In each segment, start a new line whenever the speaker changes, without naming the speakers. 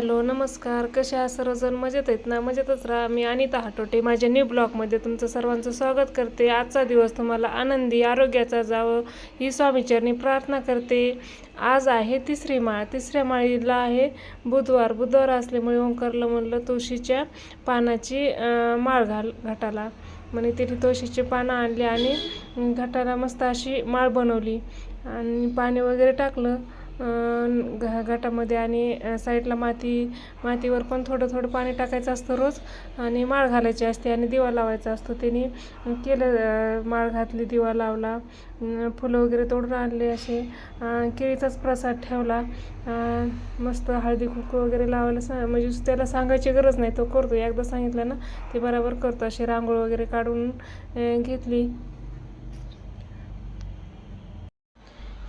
Hello नमस्कार. कशा सर्वजण मजेत आहेत ना? मजेतच राहा. मी अनिता हाटोटे. माझ्या न्यू ब्लॉगमध्ये तुमचं सर्वांचं स्वागत करते. आजचा दिवस तुम्हाला आनंदी आरोग्याचा जावं ही स्वामीचरणी प्रार्थना करते. आज आहे तिसरी माळ. तिसऱ्या माळीला आहे बुधवार. बुधवार असल्यामुळे ओंकारला म्हणलं तुळशीच्या पानाची माळ घाल घाटाला. म्हणे तिने तुळशीची पानं आणली आणि घाटाला मस्त अशी माळ बनवली. आणि पाणी वगैरे टाकलं. घा घाटामध्ये आणि साईडला माती मातीवर पण थोडं थोडं पाणी टाकायचं असतं रोज. आणि माळ घालायची असते आणि दिवा लावायचा असतो. त्यांनी केलं माळ घातली दिवा लावला फुलं वगैरे तोडून आणले असे. केळीचाच प्रसाद ठेवला. मस्त हळदी कुंकू वगैरे लावायला सा म्हणजे त्याला सांगायची गरज नाही. तो करतो. एकदा सांगितलं ना ते बरोबर करतो. असे रांगोळ वगैरे काढून घेतली.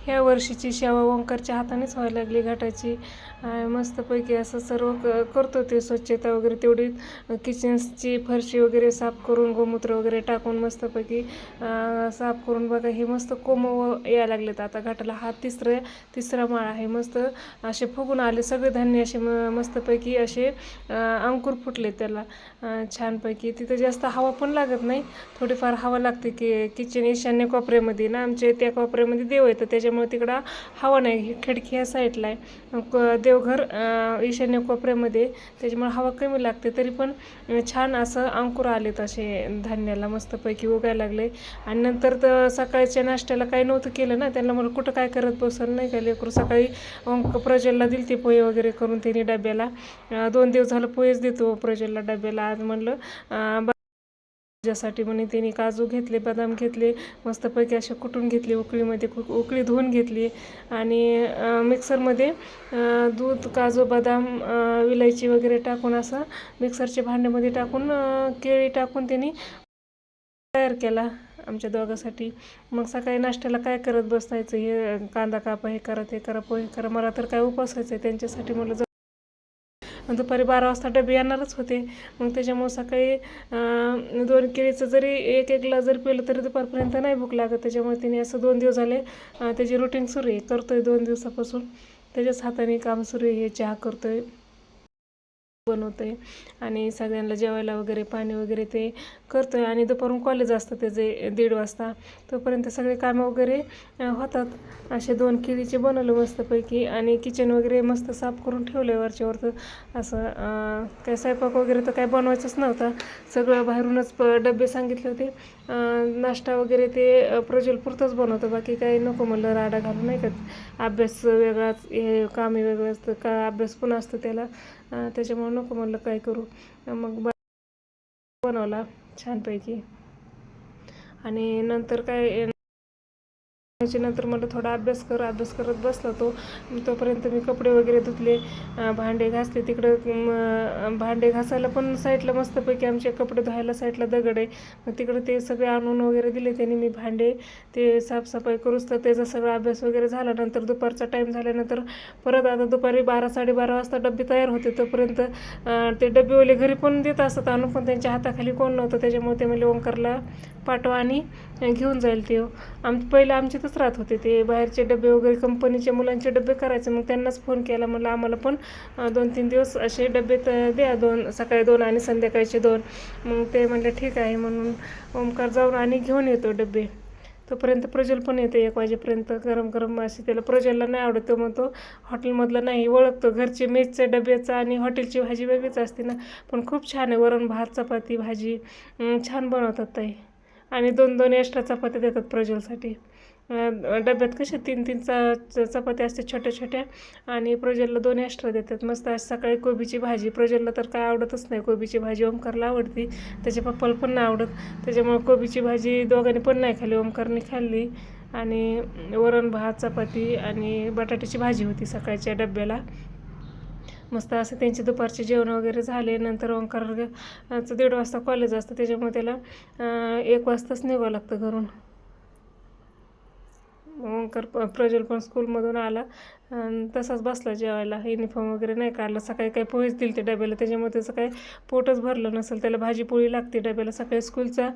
ह्या वर्षीची सेवा ओंकारच्या हातानेच व्हायला लागली घाटाची. मस्तपैकी असं सर्व क करतो ते स्वच्छता वगैरे तेवढी. किचन्सची फरशी वगैरे साफ करून गोमूत्र वगैरे टाकून मस्तपैकी साफ करून बघा हे मस्त कोमव यायला लागलेत. आता घाटाला हा तिसरा तिसरा माळ आहे. मस्त असे फुगून आले सगळे धान्य असे म मस्तपैकी असे अंकुर फुटले त्याला. छानपैकी. तिथं जास्त हवा पण लागत नाही. थोडीफार हवा लागते की किचन ईशान्य कोपऱ्यामध्ये ना आमच्या त्या कोपऱ्यामध्ये देव येतं त्याच्या त्याच्यामुळे तिकडं हवा नाही. खिडकी ह्या साईडला आहे. क- देवघर ईशान्य कोपऱ्यामध्ये त्याच्यामुळे हवा कमी लागते. तरी पण छान असं अंकुर आलेत असे धान्याला. मस्तपैकी उगायला लागले. आणि नंतर तर सकाळच्या नाश्त्याला काही नव्हतं केलं ना. त्यांना मला कुठं काय करत बसून? नाही का लेकरू? सकाळी प्रजलला दिली ते पोहे वगैरे करून त्यांनी डब्याला. दोन दिवस झालं पोहेच देतो प्रजलला डब्याला. आज म्हणलं ज्यासाठी म्हणे त्यांनी काजू घेतले बदाम घेतले मस्तपैकी असे कुटून घेतले उकळीमध्ये कु उकळी धुवून घेतली. आणि मिक्सरमध्ये दूध काजू बदाम विलायची वगैरे टाकून असं मिक्सरच्या भांड्यामध्ये टाकून केळी टाकून त्यांनी तयार केला आमच्या दोघांसाठी. मग सकाळी नाश्त्याला काय करत बसायचं? हे कांदा कापा हे करा ते करा पोहे करा. मला तर काय उपवासायचं आहे? त्यांच्यासाठी मला जर दुपारी बारा वाजता डबे येणारच होते. मग त्याच्यामुळं सकाळी दोन केळीचं जरी एक एक ग्लास जरी पिलं तरी दुपारपर्यंत नाही भूक लागत. त्याच्यामुळे तिने असं दोन दिवस झाले त्याची रुटीन सुरू आहे. करतोय दोन दिवसापासून. त्याच्याच हाताने काम सुरू आहे. हे चहा करतोय. बनवते आणि सगळ्यांना जेवायला वगैरे पाणी वगैरे ते करतो आहे आणि दुपारून कॉलेज असतं त्याचे दीड वाजता. तोपर्यंत सगळे कामं वगैरे होतात. असे दोन केळीचे बनवलं मस्तपैकी. आणि किचन वगैरे मस्त साफ करून ठेवलं आहे वरच्यावर तर असं काय स्वयंपाक वगैरे तर काय बनवायचंच नव्हतं. सगळं बाहेरूनच प डबे सांगितले होते. नाश्ता वगैरे ते अं, प्रज्वलपुरतंच बनवतं. बाकी काही नको म्हणलं राडा घालून नाही का? अभ्यास वेगळाच हे कामे वेगळं असतं. का अभ्यास पण असतो त्याला. त्याच्यामुळे नको म्हणलं काय करू. मग बनवला छानपैकी. आणि नंतर काय नंतर मला थोडा अभ्यास कर अभ्यास करत बसला तो. तोपर्यंत मी कपडे वगैरे धुतले भांडे घासले. तिकडं भांडे घासायला पण साईडला मस्तपैकी आमचे कपडे धुवायला साईडला दगड आहे. मग तिकडं ते सगळे आणून वगैरे दिले त्यांनी मी भांडे ते साफसफाई करूच. तर त्याचा सगळा अभ्यास वगैरे झाला नंतर दुपारचा टाईम झाल्यानंतर परत आता दुपारी बारा साडेबारा वाजता डबे तयार होते. तोपर्यंत ते डबेवाले घरी पण देत असतात आणून पण त्यांच्या हाताखाली कोण नव्हतं. त्याच्यामुळे ते मला ओंकारला पाठवा आणि घेऊन जाईल ते. आम पहिलं आमचे इथंच राहत होते ते. बाहेरचे डबे वगैरे कंपनीचे मुलांचे डबे करायचे. मग त्यांनाच फोन केला. म्हणलं आम्हाला पण दोन तीन दिवस असे डबे तर द्या दोन सकाळी दोन आणि संध्याकाळचे दोन. मग ते म्हणलं ठीक आहे. म्हणून ओमकार जाऊन आणि घेऊन येतो डबे. तोपर्यंत प्रज्वल पण येते एक वाजेपर्यंत. गरम गरम असे त्याला प्रज्वलला नाही आवडत. तो हॉटेलमधला हॉटेलमधलं नाही ओळखतो. घरचे मेजच्या डब्याचा आणि हॉटेलची भाजी वेगळीच असते ना. पण खूप छान आहे. वरण भात चपाती भाजी. छान बनवतात ताई. आणि दोन दोन एक्स्ट्रा चपात्या देतात प्रज्वलसाठी. डब्यात कशा तीन तीन च च- चपात्या असतात छोट्या छोट्या आणि प्रज्वलला दोन एक्स्ट्रा देतात. मस्त आज सकाळी कोबीची भाजी. प्रज्वलला तर काय आवडतच नाही कोबीची भाजी. ओमकारला आवडती. त्याच्या पप्पाला पण नाही आवडत. त्याच्यामुळे कोबीची भाजी दोघांनी पण नाही खाल्ली. ओमकारने खाल्ली आणि वरण भात चपाती आणि बटाट्याची भाजी होती सकाळच्या डब्याला. मस्त असं त्यांचे दुपारचे जेवण वगैरे झाले. नंतर ओंकारचं दीड वाजता कॉलेज असतं. त्याच्यामुळे त्याला एक वाजताच निघावं लागतं घरून. ओंकार प- प्रज्वल पण स्कूलमधून आला. आणि तसाच बसला जेवायला. युनिफॉर्म वगैरे नाही काढला. सकाळी काही पोळीच दिली ते डब्याला. त्याच्यामुळे त्याचं काही पोटच भरलं नसेल. त्याला भाजीपोळी लागते डब्याला. सकाळी स्कूलचा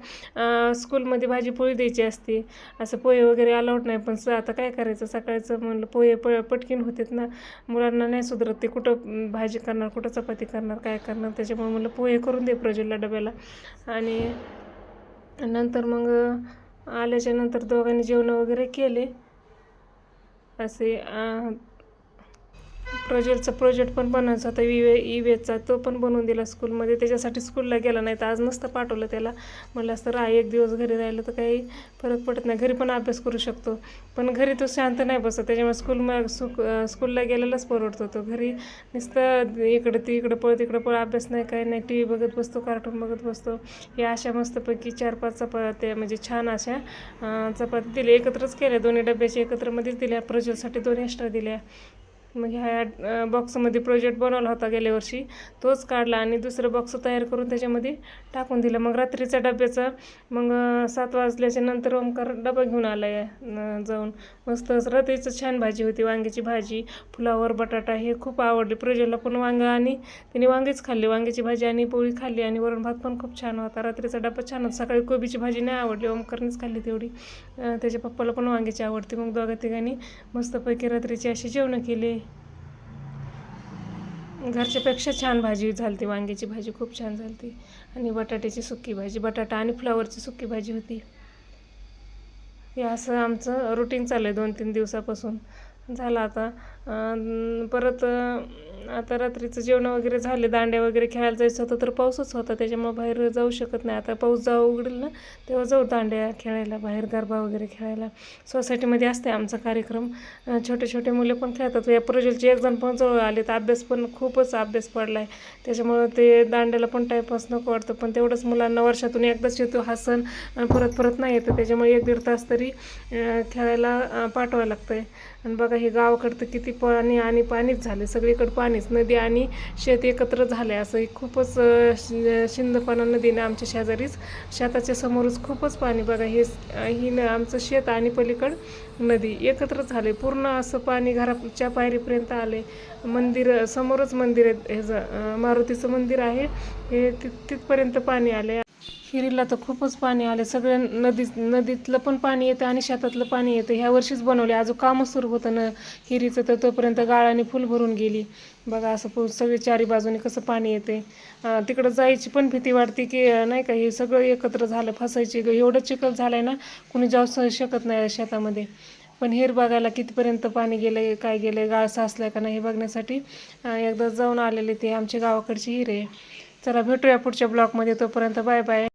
स्कूलमध्ये भाजीपोळी द्यायची असते. असं पोहे वगैरे अलाउड नाही. पण स आता काय करायचं? सकाळचं म्हणलं पोहे प पटकीन होतेत ना. मुलांना नाही सुधरत ते. कुठं भाजी करणार? कुठं चपाती करणार? काय करणार? त्याच्यामुळे म्हणलं पोहे करून दे प्रज्वलला डब्याला. आणि नंतर मग आल्याच्यानंतर दोघांनी जेवण वगैरे केले. असे प्रोजेक्टचा प्रोजेक्ट पण बनवायचा होता विवे इवेचा तो पण बनवून दिला स्कूलमध्ये त्याच्यासाठी स्कूलला गेला नाही तर आज नसतं पाठवलं त्याला. म्हणलं असतं राह एक दिवस घरी राहिलं तर काही फरक पडत नाही. घरी पण अभ्यास करू शकतो. पण घरी तो शांत नाही बसत. त्याच्यामुळे स्कूल मग सुक स्कूलला गेलेलाच परवडतो तो. घरी नुसतं इकडं ती इकडं पळ तिकडं पळ अभ्यास नाही काही नाही. टी व्ही बघत बसतो कार्टून बघत बसतो. हे अशा मस्तपैकी चार पाच चपात्या म्हणजे छान अशा चपाती दिल्या. एकत्रच केल्या. दोन्ही डब्याच्या एकत्रमध्येच दिल्या. प्रोजेक्टसाठी दोन एक्स्ट्रा दिल्या. मग ह्या बॉक्समध्ये प्रोजेक्ट बनवला होता गेल्या वर्षी. तोच काढला आणि दुसरं बॉक्स तयार करून त्याच्यामध्ये टाकून दिलं. मग रात्रीचा डब्याचा मग सात वाजल्याच्या नंतर ओमकार डबा घेऊन आला आहे जाऊन. मस्त रात्रीचं छान भाजी होती वांग्याची भाजी फुलावर बटाटा हे खूप आवडले. प्रोजेक्टला पण वांगं आणि तिने वांगेच खाल्ले. वांग्याची भाजी आणि पोळी खाल्ली आणि वरण भात पण खूप छान होता. रात्रीचा डबा छान होता. सकाळी कोबीची भाजी नाही आवडली. ओमकारनेच खाल्ली तेवढी. त्याच्या पप्पाला पण वांग्याची आवडते. मग दोघा तिघांनी मस्तपैकी रात्रीची अशी जेवणं केली. घरच्यापेक्षा छान भाजी झाली ती वांग्याची भाजी खूप छान झाली ती आणि बटाट्याची सुकी भाजी बटाटा आणि फ्लावरची सुकी भाजी होती. हे असं आमचं रुटीन चाललं आहे दोन तीन दिवसापासून. झालं आता परत आता रात्रीचं जेवण वगैरे झाले दांड्या वगैरे खेळायला जायचं होतं तर पाऊसच होता त्याच्यामुळं बाहेर जाऊ शकत नाही. आता पाऊस जाऊ उघडेल ना तेव्हा जाऊ दांड्या खेळायला बाहेर गरबा वगैरे खेळायला. सोसायटीमध्ये असते आमचा कार्यक्रम. छोटे छोटे मुले पण खेळतात. या प्रोजेक्टचे एक जण पण जवळ आले तर अभ्यास पण खूपच अभ्यास पडला आहे त्याच्यामुळं ते दांड्याला पण टाईमपास नको वाटतं पण तेवढंच मुलांना वर्षातून एकदाच येतो हा सण परत परत नाही येतं. त्याच्यामुळे एक दीड तास तरी खेळायला पाठवावं लागतं आहे आणि बघा हे गावाकडं तर किती पाणी आणि पाणीच झाले सगळीकडे ठिकाणीच नदी आणि शेत एकत्र झाले असं खूपच शिंदपाना शि- नदीनं आमच्या शेजारीच शेताच्या समोरच खूपच पाणी बघा हे ही न आमचं शेत आणि पलीकड नदी एकत्र झाले पूर्ण असं पाणी घराच्या पायरीपर्यंत आले मंदिर समोरच मंदिर आहे मारुतीचं मंदिर आहे हे तिथ तिथपर्यंत पाणी आले हिरीला तर खूपच पाणी आले. सगळ्या नदी नदीतलं पण पाणी येतं आणि शेतातलं पाणी येतं. ह्या वर्षीच बनवले. अजून कामच सुरू होतं न हिरीचं. तर तोपर्यंत गाळाने फुल भरून गेली. बघा असं पु सगळे चारी बाजूने कसं पाणी येते. तिकडं जायची पण भीती वाटते की नाही का हे सगळं एकत्र झालं फसायची एवढं चिखल झालं आहे ना कुणी जाऊ शकत नाही शेतामध्ये. पण हेर बघायला कितीपर्यंत पाणी गेलं आहे काय गेलं आहे गाळ आहे का नाही हे बघण्यासाठी एकदा जाऊन आलेले ते आमच्या गावाकडची हिरे. चला भेटूया पुढच्या ब्लॉगमध्ये. तोपर्यंत बाय बाय.